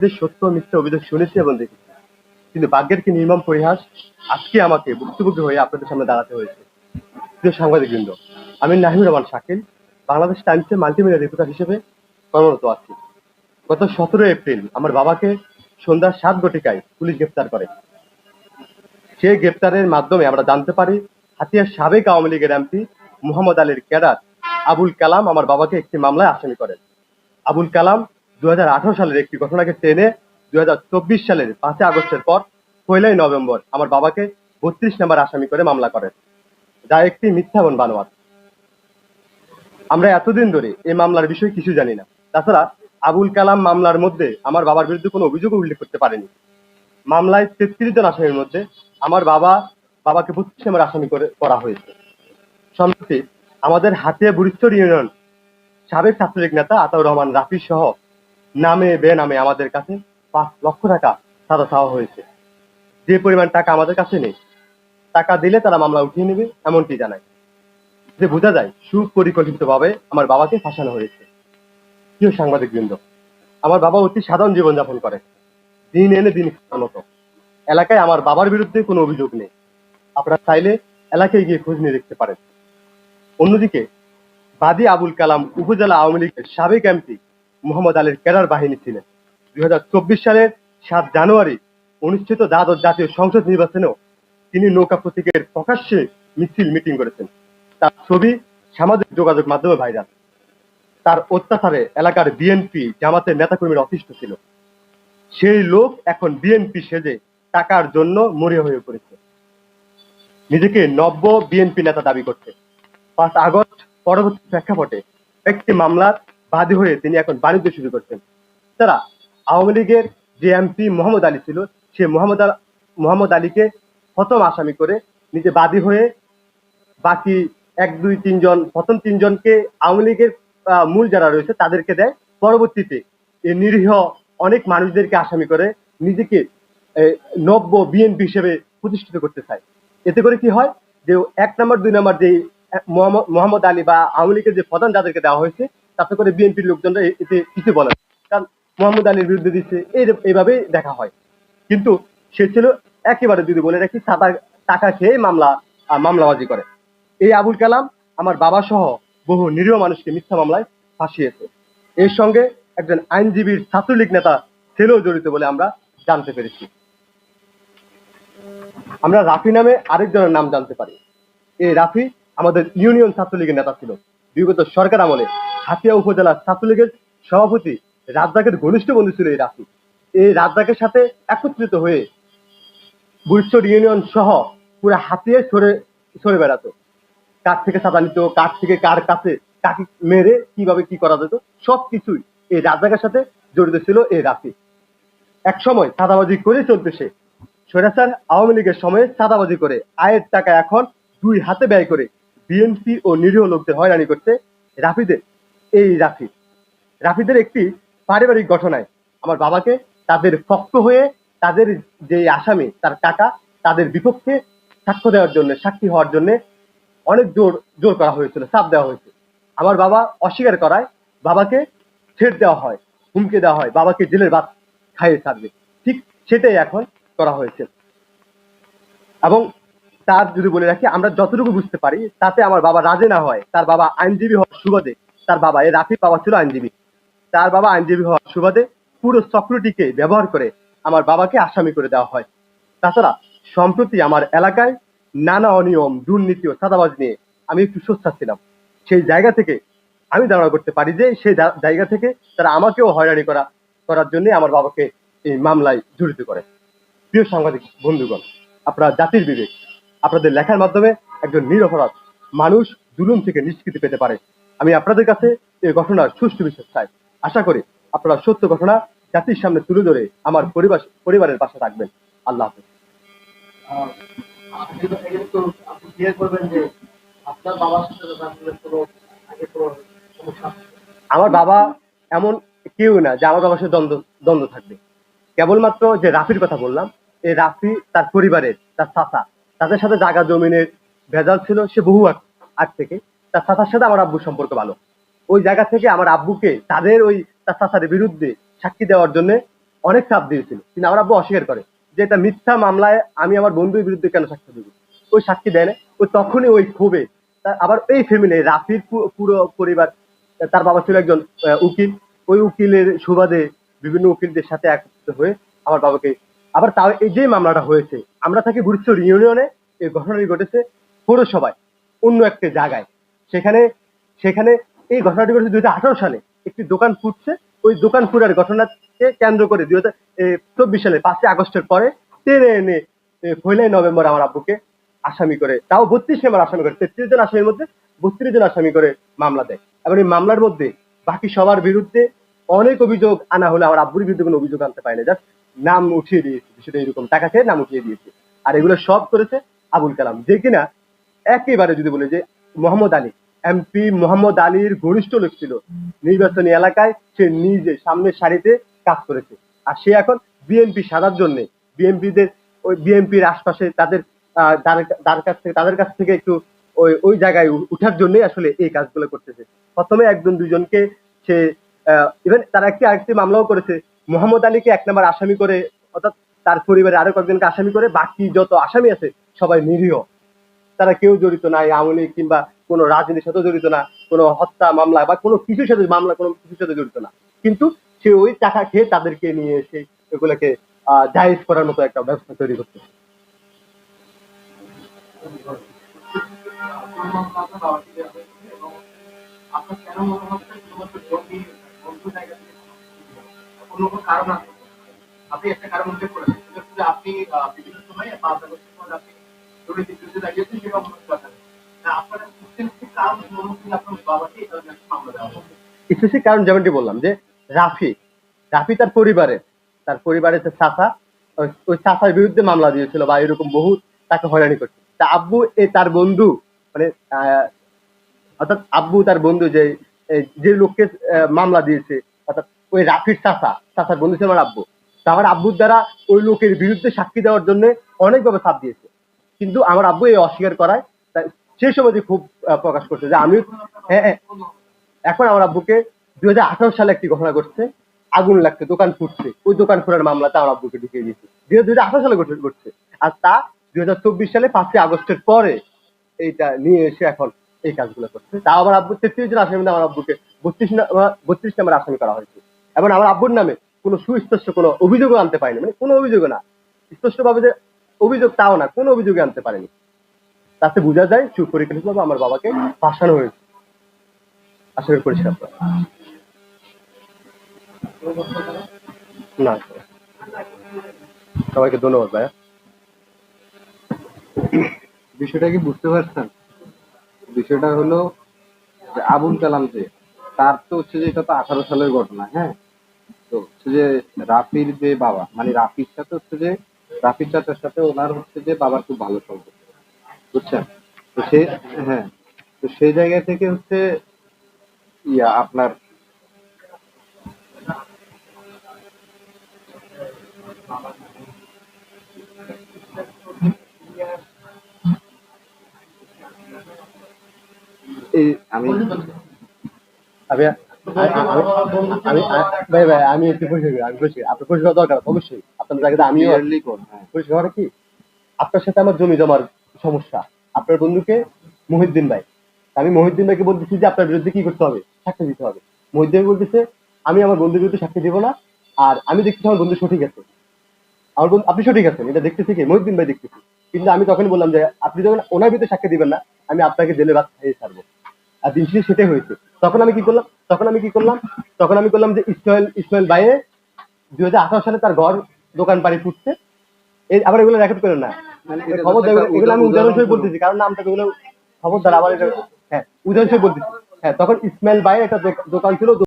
যে সত্য মিথ্যা অভিযোগ শুনেছি এবং দেখেছি। কিন্তু ভাগ্যের কি নির্মম পরিহাস? আজকে আমাকে ভুক্তভোগী হয়ে আপনাদের সামনে দাঁড়াতে হয়েছে। প্রিয় সাংবাদিক বৃন্দ আমি নাহিম রহমান শাকিল, বাংলাদেশ টাইমসে মাল্টিমিডিয়া রিপোর্টার হিসেবে কর্মরত আছি। গত সতেরো এপ্রিল আমার বাবাকে সন্ধ্যা সাত ঘটিকায় পুলিশ গ্রেপ্তার করে। সেই গ্রেপ্তারের মাধ্যমে আমরা জানতে পারি, হাতিয়ার সাবেক আওয়ামী লীগের এমপি মোহাম্মদ আলীর ক্যাডার আবুল কালাম আমার বাবাকে একটি মামলায় আসামি করেন। আবুল কালাম দু হাজার আঠেরো সালের একটি ঘটনাকে টেনে দুই হাজার চব্বিশ সালের পাঁচই আগস্টের পর, পয়লাই নভেম্বর আমার বাবাকে বত্রিশ নম্বর আসামি করে মামলা করেন যা একটি মিথ্যা এবং বানোয়াট। আমরা এতদিন ধরে এই মামলার বিষয়ে কিছু জানি না। তাছাড়া আবুল কালাম মামলার মধ্যে আমার বাবার বিরুদ্ধে কোনো অভিযোগও উল্লেখ করতে পারেনি। মামলায় তেত্রিশ জন আসামির মধ্যে আমার বাবা বাবাকে বত্রিশ নম্বর আসামি করে করা হয়েছে। সম্প্রতি আমাদের হাতিয়া বুড়িশ্বর ইউনিয়ন সাবেক ছাত্রলীগ নেতা আতাউর রহমান রাফি সহ নামে বে নামে আমাদের কাছে পাঁচ লক্ষ টাকা সাদা চাওয়া হয়েছে। যে পরিমাণ টাকা আমাদের কাছে নেই, টাকা দিলে তারা মামলা উঠিয়ে নেবে এমনটি জানায়। যে বোঝা যায়, সুপরিকল্পিতভাবে আমার বাবাকে ফাঁসানো হয়েছে। প্রিয় সাংবাদিক বৃন্দ আমার বাবা অতি সাধারণ জীবনযাপন করে। দিন এনে দিন খাওয়ার এলাকায় আমার বাবার বিরুদ্ধে কোনো অভিযোগ নেই। আপনারা চাইলে এলাকায় গিয়ে খোঁজ নিয়ে দেখতে পারেন। অন্যদিকে, বাদী আবুল কালাম উপজেলা আওয়ামী লীগের সাবেক এমপি মোহাম্মদ আলীর ক্যাডার বাহিনী ছিলেন। দুই সালের সাত জানুয়ারি অনুষ্ঠিত দ্বাদশ জাতীয় সংসদ নির্বাচনেও তিনি নৌকা প্রতীকের প্রকাশ্যে মিছিল মিটিং করেছেন। তার ছবি সামাজিক যোগাযোগ মাধ্যমে ভাইরাল। তার অত্যাচারে এলাকার বিএনপি জামাতের নেতাকর্মীরা অতিষ্ঠ ছিল। সেই লোক এখন বিএনপি সেজে টাকার জন্য মরিয়া হয়ে পড়েছে। নিজেকে নব্য বিএনপি নেতা দাবি করছে। পাঁচ আগস্ট পরবর্তী প্রেক্ষাপটে একটি মামলার বাদী হয়ে তিনি এখন বাণিজ্য শুরু করছেন। তারা আওয়ামী লীগের যে এমপি মোহাম্মদ আলী ছিল, সে মোহাম্মদ মোহাম্মদ আলীকে প্রথম আসামি করে নিজে বাদী হয়ে বাকি এক, দুই তিনজন প্রথম তিনজনকে আওয়ামী লীগের মূল যারা রয়েছে তাদেরকে দেয়। পরবর্তীতে এই নিরীহ অনেক মানুষদেরকে আসামি করে নিজেকে নব্য বিএনপি হিসেবে প্রতিষ্ঠিত করতে চায়। এতে করে কি হয়? যে এক নম্বর, দুই নম্বর যে মোহাম্মদ আলী বা আওয়ামী লীগের যে প্রধান যাদেরকে দেওয়া হয়েছে তাতে করে বিএনপির লোকজনরা এতে কিছু বলে। কারণ মোহাম্মদ আলীর বিরুদ্ধে দিচ্ছে, এই এইভাবেই দেখা হয়। কিন্তু সে ছিল একেবারে যদি বলে রাখি, সাদা টাকা খেয়ে মামলা মামলাবাজি করে। এই আবুল কালাম আমার বাবা সহ বহু নিরীহ মানুষকে মিথ্যা মামলায় ফাঁসিয়েছে। এর সঙ্গে একজন আইনজীবীর ছাত্রলীগ নেতা ছেলেও জড়িত বলে আমরা জানতে পেরেছি। আমরা রাফি নামে আরেকজনের নাম জানতে পারি। এই রাফি আমাদের ইউনিয়ন ছাত্রলীগের নেতা ছিল। বিগত সরকার আমলে হাতিয়া উপজেলা ছাত্রলীগের সভাপতি রাজ্জাকের ঘনিষ্ঠ বন্ধু ছিল এই রাফি এই রাজ্জাকের সাথে একত্রিত হয়ে বুড়িশ্বর ইউনিয়ন সহ পুরো হাতিয়ে সরে সরে বেড়াতো। কার থেকে সাদা নিত, কার থেকে কার কাছে কাকে মেরে, কীভাবে কি করা যেত সব কিছুই এই রাজাকের সাথে জড়িত ছিল এই রাফি এক সময় সাদাবাজি করে চলতে সে স্বৈরাচার আওয়ামী লীগের সময়ে সাদাবাজি করে। আয়ের টাকা এখন দুই হাতে ব্যয় করে বিএনপি ও নিরীহ লোকদের হয়রানি করতে রাফিদের এই রাফি। রাফিদের একটি পারিবারিক ঘটনায় আমার বাবাকে তাদের পক্ষ হয়ে তাদের যে আসামি, তার টাকা তাদের বিপক্ষে সাক্ষ্য দেওয়ার জন্য, সাক্ষী হওয়ার জন্য অনেক জোর জোর করা হয়েছিল, চাপ দেওয়া হয়েছে আমার বাবা অস্বীকার করায় বাবাকে ছেড় দেওয়া হয়, হুমকে দেওয়া হয়, বাবাকে জেলের ভাত খাইয়ে ছাড়বে। ঠিক সেটাই এখন করা হয়েছে। এবং তার যদি বলে রাখি, আমরা যতটুকু বুঝতে পারি, তাতে আমার বাবা রাজে না হয়, তার বাবা আইনজীবী হওয়ার সুবাদে তার বাবা, এই রাফি বাবা ছিল আইনজীবী। তার বাবা আইনজীবী হওয়ার সুবাদে পুরো চক্রটিকে ব্যবহার করে আমার বাবাকে আসামি করে দেওয়া হয়। তাছাড়া, সম্প্রতি আমার এলাকায় নানা অনিয়ম, দুর্নীতি ও চাঁদাবাজ নিয়ে আমি একটু সোচ্চার ছিলাম। সেই জায়গা থেকে আমি ধারণা করতে পারি যে সেই জায়গা থেকে তারা আমাকেও হয়রানি করা করার জন্য আমার বাবাকে এই মামলায় জড়িত করে। প্রিয় সাংবাদিক বন্ধুগণ, আপনারা জাতির বিবেক। আপনাদের লেখার মাধ্যমে একজন নিরপরাধ মানুষ জুলুম থেকে নিষ্কৃতি পেতে পারে। আমি আপনাদের কাছে এই ঘটনার সুষ্ঠু বিচার চাই। আশা করি আপনারা সত্য ঘটনা জাতির সামনে তুলে ধরে আমার পরিবার পরিবারের পাশে থাকবেন আল্লাহ হাফিজ? আমার বাবা এমন কেউ না যে আমার বাবার সাথে দ্বন্দ্ব দ্বন্দ্ব থাকবে। কেবলমাত্র যে রাফির কথা বললাম এই রাফি তার পরিবারের তার চাচা তাদের সাথে জায়গা জমিনের ভেজাল ছিল সে বহু আগ থেকে। তার চাচার সাথে আমার আব্বুর সম্পর্ক ভালো। ওই জায়গা থেকে আমার আব্বুকে তাদের ওই তার চাচার বিরুদ্ধে সাক্ষী দেওয়ার জন্য অনেক চাপ দিয়েছিল। কিন্তু আমার আব্বু অস্বীকার করে যে এটা মিথ্যা মামলায় আমি আমার বন্ধুর বিরুদ্ধে কেন সাক্ষী দেবো? ওই সাক্ষী দেয় না। ওই তখনই ওই ক্ষোভে আবার এই ফ্যামিলি রাফির পুরো পরিবার, তার বাবা ছিল একজন উকিল। ওই উকিলের সুবাদে বিভিন্ন উকিলদের সাথে একত্রিত হয়ে আমার বাবাকে আবার তাও এই যে মামলাটা হয়েছে, আমরা থাকি বুড়িচর ইউনিয়নে এই ঘটনাটি ঘটেছে পৌরসভায়, অন্য একটা জায়গায়। সেখানে সেখানে এই ঘটনাটি ঘটেছে দুই সালে। একটি দোকান ফুটছে ওই দোকান ফুটার ঘটনাকে কেন্দ্র করে দুই হাজার চব্বিশ সালে পাঁচই আগস্টের পরে টেনে এনে পয়লাই নভেম্বর আমার আব্বুকে আসামি করে। তাও বত্রিশ নম্বর আসামি করে, তেত্রিশ জন আসামির মধ্যে বত্রিশ জন আসামি করে মামলা দেয়। এবার এই মামলার মধ্যে বাকি সবার বিরুদ্ধে অনেক অভিযোগ আনা হলে আমার আব্বুর বিরুদ্ধে কোনো অভিযোগ আনতে পারে না। জাস্ট নাম উঠিয়ে দিয়েছে, বিষয়টা এরকম টাকা খেয়ে নাম উঠিয়ে দিয়েছে। আর এগুলো সব করেছে আবুল কালাম। যে কিনা একেবারে যদি বলে যে মোহাম্মদ আলী এমপি মোহাম্মদ আলীর ঘনিষ্ঠ লোক ছিল। নির্বাচনী এলাকায় সে নিজে সামনের সারিতে কাজ করেছে। আর সে এখন বিএনপি সাজার জন্য, বিএনপিদের ওই বিএনপির আশপাশে তাদের তার- কাছ থেকে, তাদের কাছ থেকে একটু ওই ওই জায়গায় উঠার জন্যই আসলে এই কাজগুলো করতেছে। প্রথমে একজন দুজনকে সে ইভেন তারা একটি আরেকটি মামলাও করেছে। মোহাম্মদ আলীকে এক নম্বর আসামি করে, অর্থাৎ তার পরিবারে আরও কয়েকজনকে আসামি করে, বাকি যত আসামি আছে সবাই নিরীহ। তারা কেউ জড়িত নাই আওয়ামী লীগ কিংবা কোনো রাজনীতির সাথে জড়িত না, কোনো হত্যা মামলা বা কোনো কিছুর সাথে মামলা, কোনো কিছুর সাথে জড়িত না। কিন্তু সে ওই টাকা খেয়ে তাদেরকে নিয়ে এসে এগুলোকে জায়েজ করার মতো একটা ব্যবস্থা তৈরি করতে। আপনি একটা কারণ আপনি বিভিন্ন সময়ে আপনি স্পেসিফিক কারণ মনে যেমনটি বললাম যে, রাফি রাফি তার পরিবারে, তার পরিবারের যে চাচা, ওই- চাচার বিরুদ্ধে মামলা দিয়েছিল বা এরকম বহু তাকে হয়রানি করছে। তা আব্বু এ তার বন্ধু মানে অর্থাৎ আব্বু তার বন্ধু যে যে লোককে মামলা দিয়েছে, অর্থাৎ ওই রাফির চাচা, চাচার বন্ধু ছিল আমার আব্বু। আমার আব্বুর দ্বারা ওই লোকের বিরুদ্ধে সাক্ষী দেওয়ার জন্য অনেকভাবে চাপ দিয়েছে। কিন্তু আমার আব্বু এই অস্বীকার করায়। সেই সময় খুব প্রকাশ করছে যে আমি হ্যাঁ হ্যাঁ। এখন আমার আব্বুকে দুই হাজার আঠারো সালে একটি ঘটনা ঘটছে। আগুন লাগছে, দোকান ফুটছে ওই দোকান ফুটার মামলাতে আমার আব্বুকে ঢুকিয়ে দিয়েছে। দুই হাজার সালে ঘটে- ঘটছে। আর তা দুই হাজার চব্বিশ সালে পাঁচই আগস্টের পরে এইটা নিয়ে এসে এখন এই কাজগুলো করছে। তা আমার আব্বু, তেত্রিশ জন আসামি আমার আব্বুকে বত্রিশ বত্রিশ নাম্বার আসামি করা হয়েছে। এবং আমার আব্বুর নামে কোনো সুস্পষ্ট কোনো অভিযোগও আনতে পারেনি। মানে কোনো অভিযোগও না। স্পষ্টভাবে যে অভিযোগ তাও না, কোনো অভিযোগে আনতে পারেনি। তাতে বোঝা যায় সুপরিকল্পিতভাবে আমার বাবাকে ফাঁসানো হয়েছে। করি পরিষ্কার করা। না, সবাইকে ধন্যবাদ ভাইয়া। বিষয়টা কি বুঝতে পারছেন? বিষয়টা হলো আবুল কালাম যে, তার তো হচ্ছে যে এটা তো আঠারো সালের ঘটনা হ্যাঁ? তো হচ্ছে যে রাফির যে বাবা মানে রাফির সাথে হচ্ছে যে রাফির চাচার সাথে ওনার হচ্ছে যে বাবার খুব ভালো সম্পর্ক। বুঝছেন? তো সে হ্যাঁ তো সেই জায়গা থেকে হচ্ছে ইয়া আপনার আমি আমি আমি- ভাই ভাই আমি একটু করি, আমি পরিষ্কার আপনার পরিষ্কার দরকার অবশ্যই। আপনার জায়গাতে আমিও পরিষ্কার হওয়াটা কি? আপনার সাথে আমার জমি জমার সমস্যা। আপনার বন্ধুকে মহিউদ্দিন ভাই। আমি মহিউদ্দিন ভাইকে বলতেছি যে আপনার বিরুদ্ধে কি করতে হবে? সাক্ষী দিতে হবে। মহিউদ্দিন বলতেছে আমি আমার বন্ধুর বিরুদ্ধে সাক্ষী দিব না। আর আমি দেখতেছি আমার বন্ধু সঠিক আছে। আমার বন্ধু আপনি সঠিক আছেন এটা দেখতেছি কি? মহিউদ্দিন ভাই দেখতেছি। কিন্তু আমি তখন বললাম যে আপনি যখন ওনার বিরুদ্ধে সাক্ষী দিবেন না আমি আপনাকে জেলে ভাত খাইয়ে ছাড়বো। আর দিন শেষে সেটাই হয়েছে। তখন আমি কি করলাম? তখন আমি কি করলাম? তখন আমি করলাম যে ইসমাইল ইসমাইল ভাইয়ে দুই হাজার আঠারো সালে তার ঘর দোকান বাড়ি ফুটছে এই আবার এগুলো রেকর্ড করেন না। খবর এগুলো আমি উদাহরণ উদাহরণ বলতেছি কারণ নামটা এগুলো খবর দ্বারা আবার এটা হ্যাঁ উদাহরণ হিসেবে বলতেছি। হ্যাঁ তখন ইসমাইল ভাইয়ের একটা দোক- দোকান ছিল